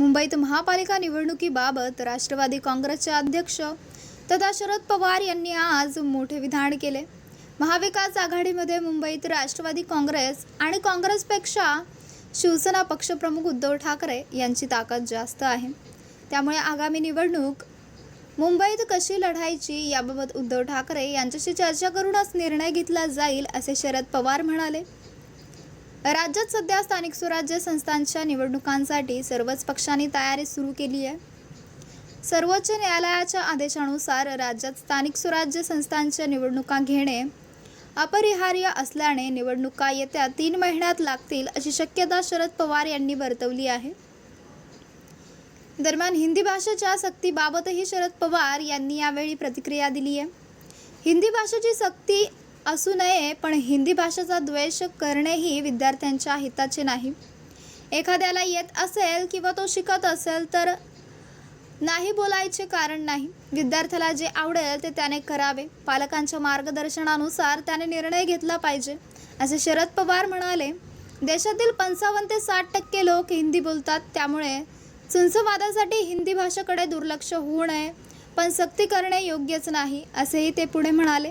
मुंबईत महापालिका निवडणुकीबाबत राष्ट्रवादी काँग्रेसचे अध्यक्ष तथा शरद पवार यांनी आज मोठे विधान केले. महाविकास आघाडीमध्ये मुंबईत राष्ट्रवादी काँग्रेस आणि काँग्रेसपेक्षा शिवसेना पक्षप्रमुख उद्धव ठाकरे यांची ताकद जास्त आहे. त्यामुळे आगामी निवडणूक मुंबईत कशी लढायची याबाबत उद्धव ठाकरे यांच्याशी चर्चा करूनच निर्णय घेतला जाईल असे शरद पवार म्हणाले. राज्यात सध्या स्थानिक स्वराज्य संस्थांच्या निवडणुकांसाठी सर्वच पक्षांनी तयारी सुरू केली आहे. सर्वोच्च न्यायालयाच्या आदेशानुसार राज्यात स्थानिक स्वराज्य संस्थांच्या निवडणुका घेणे अपरिहार्य असल्याने निवडणुका येत्या तीन महिन्यात लागतील अशी शक्यता शरद पवार यांनी वर्तवली आहे. दरम्यान हिंदी भाषेच्या सक्तीबाबतही शरद पवार यांनी यावेळी प्रतिक्रिया दिली आहे. हिंदी भाषेची सक्ती असू नये पण हिंदी भाषेचा द्वेष करणेही विद्यार्थ्यांच्या हिताचे नाही. एखाद्याला येत असेल किंवा तो शिकत असेल तर नाही बोलायचे कारण नाही. विद्यार्थ्याला जे आवडेल ते त्याने करावे. पालकांच्या मार्गदर्शनानुसार त्याने निर्णय घेतला पाहिजे. असे शरद पवार म्हणाले देशातील पंचावन्न ते साठ टक्के लोक हिंदी बोलतात. त्यामुळे संसवादासाठी हिंदी भाषेकडे दुर्लक्ष होऊ नये पण सक्ती करणे योग्यच नाही असेही ते पुढे म्हणाले.